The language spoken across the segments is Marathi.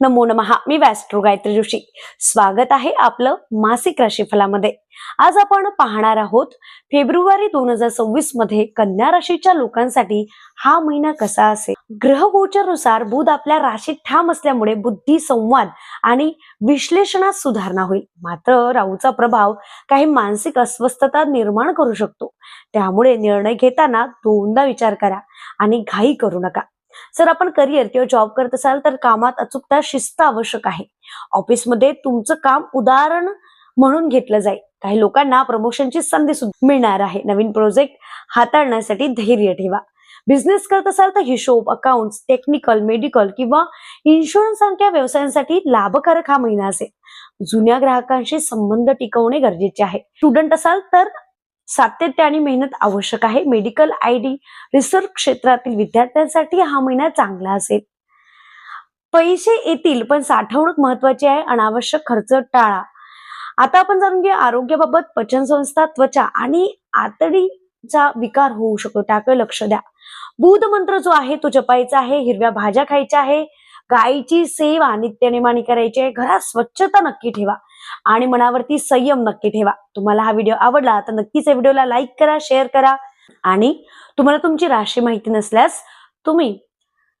नमो नमहा मी वॅस्ट्रो गायत्री जोशी. स्वागत आहे आपलं मासिक राशीफलामध्ये. आज आपण पाहणार आहोत फेब्रुवारी दोन हजार सव्वीसमध्ये कन्या राशीच्या लोकांसाठी हा महिना कसा असेल? ग्रहगोचरनुसार बुध आपल्या राशीत ठाम असल्यामुळे बुद्धी संवाद आणि विश्लेषणात सुधारणा होईल. मात्र राहूचा प्रभाव काही मानसिक अस्वस्थता निर्माण करू शकतो. त्यामुळे निर्णय घेताना दोनदा विचार करा आणि घाई करू नका. जर आपण करिअर किंवा जॉब करत असाल तर कामात अचूकता शिस्त आवश्यक आहे. ऑफिसमध्ये तुमचं काम उदाहरण म्हणून घेतलं जाईल. काही लोकांना प्रमोशनची संधी सुद्धा मिळणार आहे. नवीन प्रोजेक्ट हाताळण्यासाठी धैर्य ठेवा. बिझनेस करत असाल तर हिशोब अकाउंट टेक्निकल मेडिकल किंवा इन्शुरन्स सारख्या व्यवसायांसाठी लाभकारक हा महिना असेल. जुन्या ग्राहकांशी संबंध टिकवणे गरजेचे आहे. स्टुडंट असाल तर सातत्य आणि मेहनत आवश्यक आहे. मेडिकल आय डी रिसर्च क्षेत्रातील विद्यार्थ्यांसाठी हा महिना चांगला असेल. पैसे येतील पण साठवणूक महत्वाची आहे. अनावश्यक खर्च टाळा. आता आपण जाणून घेऊया आरोग्याबाबत पचनसंस्था त्वचा आणि आतडीचा विकार होऊ शकतो. त्याकडे लक्ष द्या. बुध मंत्र जो आहे तो जपायचा आहे हिरव्या भाज्या खायच्या आहे गायीची सेवा नित्यनेमाने करायची. आहे घरात स्वच्छता नक्की ठेवा. आणि मनावरती संयम नक्की ठेवा. तुम्हाला हा व्हिडिओ आवडला तर नक्कीच या व्हिडिओला लाईक करा शेअर करा. आणि तुम्हाला तुमची राशी माहिती नसल्यास तुम्ही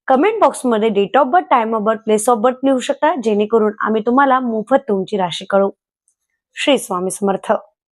कमेंट बॉक्समध्ये date of birth time of birth place of birth लिहू शकता. जेणेकरून आम्ही तुम्हाला मोफत तुमची राशी कळू श्री स्वामी समर्थ.